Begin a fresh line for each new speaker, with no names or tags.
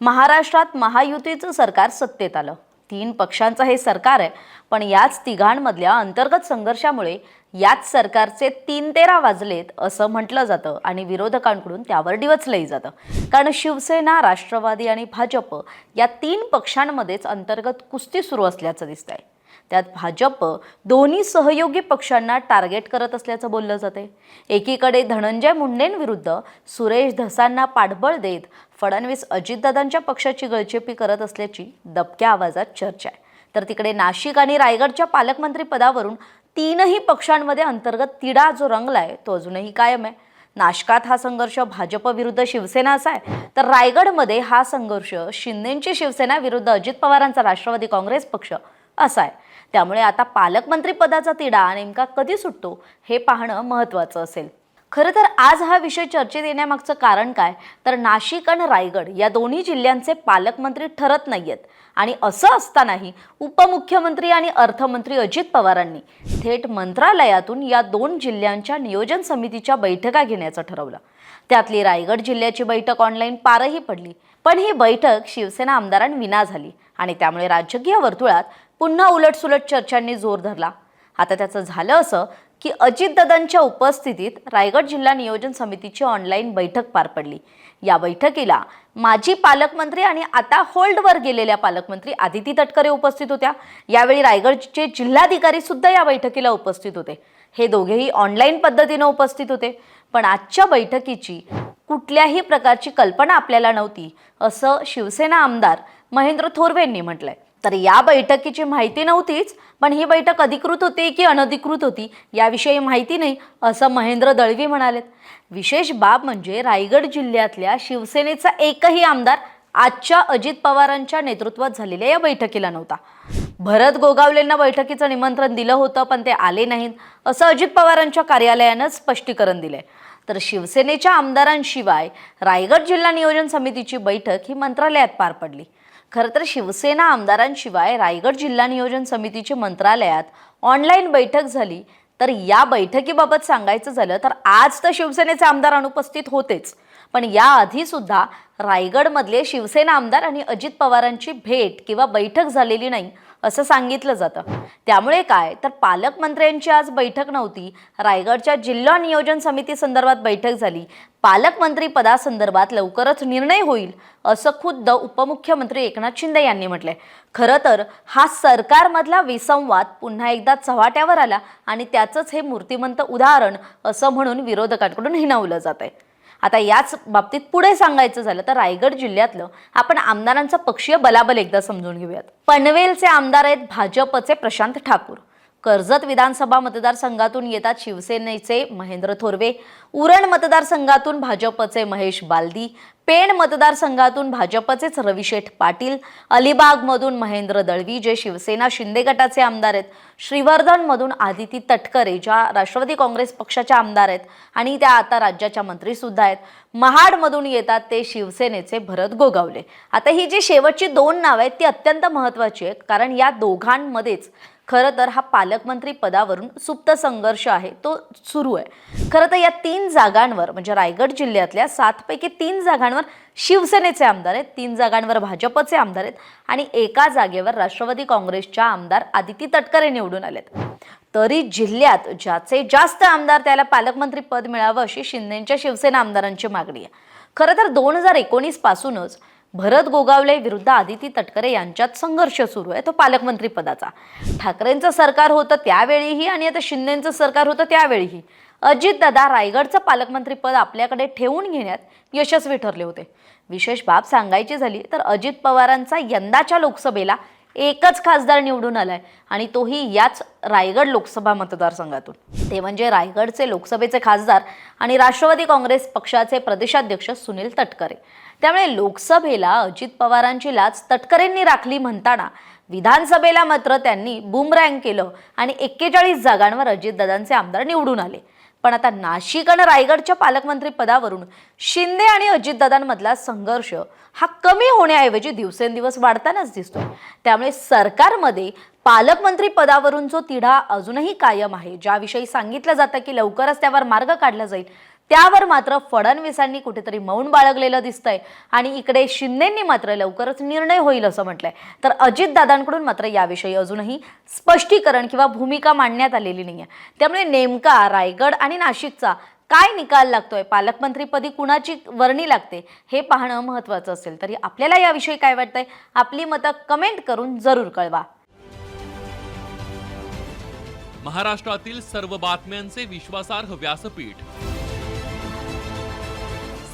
महाराष्ट्रात महायुतीचं सरकार सत्तेत आलं. तीन पक्षांचं हे सरकार आहे पण याच तिघांमधल्या अंतर्गत संघर्षामुळे याच सरकारचे तीन तेरा वाजलेत असं म्हटलं जातं आणि विरोधकांकडून त्यावर डिवचलंही जातं. कारण शिवसेना राष्ट्रवादी आणि भाजप या तीन पक्षांमध्येच अंतर्गत कुस्ती सुरू असल्याचं दिसतंय. त्यात भाजप दोन्ही सहयोगी पक्षांना टार्गेट करत असल्याचं बोललं जाते एकीकडे धनंजय मुंडेंविरुद्ध सुरेश धसांना पाठबळ देत फडणवीस अजितदादांच्या पक्षाची गळचेपी करत असल्याची दबक्या आवाजात चर्चा आहे. तर तिकडे नाशिक आणि रायगडच्या पालकमंत्री पदावरून तीनही पक्षांमध्ये अंतर्गत तिढा जो रंगलाय तो अजूनही कायम आहे. नाशकात हा संघर्ष भाजप विरुद्ध शिवसेना असा आहे. तर रायगडमध्ये हा संघर्ष शिंदेची शिवसेना विरुद्ध अजित पवारांचा राष्ट्रवादी काँग्रेस पक्ष असा आहे. त्यामुळे आता पालकमंत्री पदाचा तिढा नेमका कधी सुटतो हे पाहणं महत्त्वाचं असेल. खरं तर आज हा विषय चर्चेत येण्यामागचं कारण काय? तर नाशिक आणि रायगड या दोन्ही जिल्ह्यांचे पालकमंत्री ठरत नाहीयेत. आणि असं असतानाही उपमुख्यमंत्री आणि अर्थमंत्री अजित पवारांनी थेट मंत्रालयातून या दोन जिल्ह्यांच्या नियोजन समितीच्या बैठका घेण्याचं ठरवलं. त्यातली रायगड जिल्ह्याची बैठक ऑनलाईन पारही पडली. पण ही बैठक शिवसेना आमदारांविना झाली आणि त्यामुळे राजकीय वर्तुळात पुन्हा उलटसुलट चर्चांनी जोर धरला. आता त्याचं झालं असं की अजितदादांच्या उपस्थितीत रायगड जिल्हा नियोजन समितीची ऑनलाईन बैठक पार पडली. या बैठकीला माजी पालकमंत्री आणि आता होल्डवर गेलेल्या पालकमंत्री आदिती तटकरे उपस्थित होत्या. यावेळी रायगडचे जिल्हाधिकारी सुद्धा या बैठकीला उपस्थित होते. हे दोघेही ऑनलाईन पद्धतीनं उपस्थित होते. पण आजच्या बैठकीची कुठल्याही प्रकारची कल्पना आपल्याला नव्हती असं शिवसेना आमदार महेंद्र थोरवेंनी म्हटलंय. तर या बैठकीची माहिती नव्हतीच पण ही बैठक अधिकृत होती की अनधिकृत होती याविषयी माहिती नाही असं महेंद्र दळवी म्हणालेत. विशेष बाब म्हणजे रायगड जिल्ह्यातल्या शिवसेनेचा एकही आमदार आजच्या अजित पवारांच्या नेतृत्वात झालेल्या या बैठकीला नव्हता. भरत गोगावलेंना बैठकीचं निमंत्रण दिलं होतं पण ते आले नाहीत असं अजित पवारांच्या कार्यालयानं स्पष्टीकरण दिलंय. तर शिवसेनेच्या आमदारांशिवाय रायगड जिल्हा नियोजन समितीची बैठक ही मंत्रालयात पार पडली. खरं तर शिवसेना आमदारांशिवाय रायगड जिल्हा नियोजन समितीची मंत्रालयात ऑनलाईन बैठक झाली. तर या बैठकीबाबत सांगायचं झालं तर आज तर शिवसेनेचे आमदार अनुपस्थित होतेच. पण याआधी सुद्धा रायगडमधले शिवसेना आमदार आणि अजित पवारांची भेट किंवा बैठक झालेली नाही. असं सांगितलं जातं. त्यामुळे काय? तर पालकमंत्र्यांची आज बैठक नव्हती. रायगडच्या जिल्हा नियोजन समिती संदर्भात बैठक झाली. पालकमंत्री पदासंदर्भात लवकरच निर्णय होईल असं खुद्द उपमुख्यमंत्री एकनाथ शिंदे यांनी म्हटलंय. खरं तर हा सरकारमधला विसंवाद पुन्हा एकदा चव्हाट्यावर आला आणि त्याचंच हे मूर्तिमंत उदाहरण असं म्हणून विरोधकांकडून हिणवलं जात आहे आता याच बाबतीत पुढे सांगायचं झालं तर रायगड जिल्ह्यातलं आपण आमदारांचं पक्षीय बलाबल एकदा समजून घेऊयात. पनवेलचे आमदार आहेत भाजपचे प्रशांत ठाकूर. कर्जत विधानसभा मतदारसंघातून येतात शिवसेनेचे महेंद्र थोरवे उरण मतदारसंघातून भाजपचे महेश बालदी पेण मतदारसंघातून भाजपचेच रविशेठ पाटील अलिबागमधून महेंद्र दळवी जे शिवसेना शिंदे गटाचे आमदार आहेत श्रीवर्धनमधून आदिती तटकरे ज्या राष्ट्रवादी काँग्रेस पक्षाच्या आमदार आहेत आणि त्या आता राज्याच्या मंत्रीसुद्धा आहेत. महाडमधून येतात ते शिवसेनेचे भरत गोगावले. आता ही जी शेवटची दोन नावं आहेत ती अत्यंत महत्त्वाची आहेत कारण या दोघांमध्येच खरं तर हा पालकमंत्री पदावरून सुप्त संघर्ष आहे तो सुरू आहे. खरं तर या तीन जागांवर म्हणजे रायगड जिल्ह्यातल्या सातपैकी तीन जागांवर शिवसेनेचे आमदार आहेत तीन जागांवर भाजपचे आमदार आहेत आणि एका जागेवर राष्ट्रवादी काँग्रेसच्या आमदार आदिती तटकरे निवडून आलेत. तरी जिल्ह्यात ज्याचे जास्त आमदार त्याला पालकमंत्री पद मिळावं अशी शिंदेच्या शिवसेना आमदारांची मागणी आहे. खरं तर दोन हजार एकोणीस पासूनच भरत गोगावले विरुद्ध आदिती तटकरे यांच्यात संघर्ष सुरू आहे. तो पालकमंत्री पदाचा. ठाकरेंचं सरकार होतं त्यावेळीही आणि आता शिंदेचं सरकार होतं त्यावेळीही. अजितदादा रायगडचं पालकमंत्री पद आपल्याकडे ठेवून घेण्यात यशस्वी ठरले होते. विशेष बाब सांगायची झाली तर अजित पवारांचा यंदाच्या लोकसभेला एकच खासदार निवडून आलाय. आणि तोही याच रायगड लोकसभा मतदारसंघातून. ते म्हणजे रायगडचे लोकसभेचे खासदार आणि राष्ट्रवादी काँग्रेस पक्षाचे प्रदेशाध्यक्ष सुनील तटकरे. त्यामुळे लोकसभेला अजित पवारांची लाच तटकरेंनी राखली म्हणताना विधानसभेला मात्र त्यांनी बुमरँग केलं आणि एक्केचाळीस जागांवर अजितदादांचे आमदार निवडून आले. पण आता नाशिक आणि रायगडच्या पालकमंत्री पदावरून शिंदे आणि अजितदादांमधला संघर्ष हा कमी होण्याऐवजी दिवसेंदिवस वाढतानाच दिसतोय. त्यामुळे सरकारमध्ये पालकमंत्री पदावरून जो तिढा अजूनही कायम आहे ज्याविषयी सांगितलं जातं की लवकरच त्यावर मार्ग काढला जाईल त्यावर मात्र फडणवीसांनी कुठेतरी मौन बाळगलेलं दिसतंय. आणि इकडे शिंदेंनी मात्र लवकरच निर्णय होईल असं म्हटलंय. तर अजितदादांकडून मात्र याविषयी अजूनही स्पष्टीकरण किंवा भूमिका मांडण्यात आलेली नाहीये. त्यामुळे नेमका रायगड आणि नाशिकचा काय निकाल लागतोय पालकमंत्रीपदी कुणाची वर्णी लागते हे पाहणं महत्त्वाचं असेल. तरी आपल्याला याविषयी काय वाटतंय? आपली मतं कमेंट करून जरूर कळवा.
महाराष्ट्रातील सर्व बातम्यांचे विश्वासार्ह व्यासपीठ